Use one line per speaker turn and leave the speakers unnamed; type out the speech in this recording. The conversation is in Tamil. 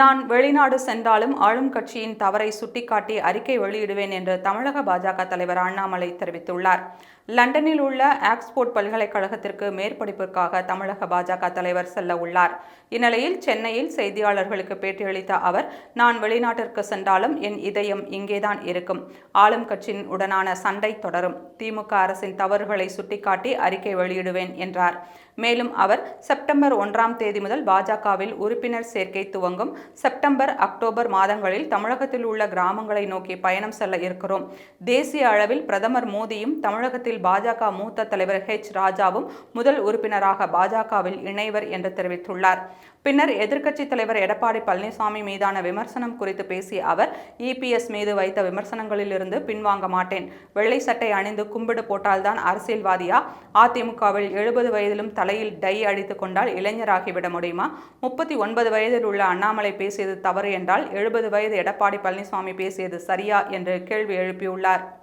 நான் வெளிநாடு சென்றாலும் ஆளும் கட்சியின் தவறை சுட்டிக்காட்டி அறிக்கை வெளியிடுவேன் என்று தமிழக பாஜக தலைவர் அண்ணாமலை தெரிவித்துள்ளார். லண்டனில் உள்ள ஆக்ஸ்போர்ட் பல்கலைக்கழகத்திற்கு மேற்படிப்பிற்காக தமிழக பாஜக தலைவர் செல்ல உள்ளார். இந்நிலையில் சென்னையில் செய்தியாளர்களுக்கு பேட்டியளித்த அவர் நான் வெளிநாட்டிற்கு சென்றாலும் என் இதயம் இங்கேதான் இருக்கும். ஆளும் கட்சியின் உடனான சண்டை தொடரும். திமுக அரசின் தவறுகளை சுட்டிக்காட்டி அறிக்கை வெளியிடுவேன் என்றார். மேலும் அவர் செப்டம்பர் ஒன்றாம் தேதி முதல் பாஜகவில் உறுப்பினர் சேர்க்கை துவங்கும். செப்டம்பர் அக்டோபர் மாதங்களில் தமிழகத்தில் உள்ள கிராமங்களை நோக்கி பயணம் செல்ல இருக்கிறோம். தேசிய அளவில் பிரதமர் மோடியும் தமிழகத்தில் பாஜக மூத்த தலைவர் ஹெச் ராஜாவும் முதல் உறுப்பினராக பாஜகவில் இணைவர் என்று தெரிவித்துள்ளார். பின்னர் எதிர்க்கட்சித் தலைவர் எடப்பாடி பழனிசாமி மீதான விமர்சனம் குறித்து பேசிய அவர் இபிஎஸ் மீது வைத்த விமர்சனங்களிலிருந்து பின்வாங்க மாட்டேன். வெள்ளை சட்டை அணிந்து கும்பிடு போட்டால்தான் அரசியல்வாதியா? அதிமுகவில் எழுபது வயதிலும் தலையில் டை அடித்து கொண்டால் இளைஞராகிவிட முடியுமா? முப்பத்தி ஒன்பது வயதில் உள்ள அண்ணாமலை பேசியது தவறு என்றால் எழுபது வயது எடப்பாடி பழனிசாமி பேசியது சரியா என்று கேள்வி எழுப்பியுள்ளார்.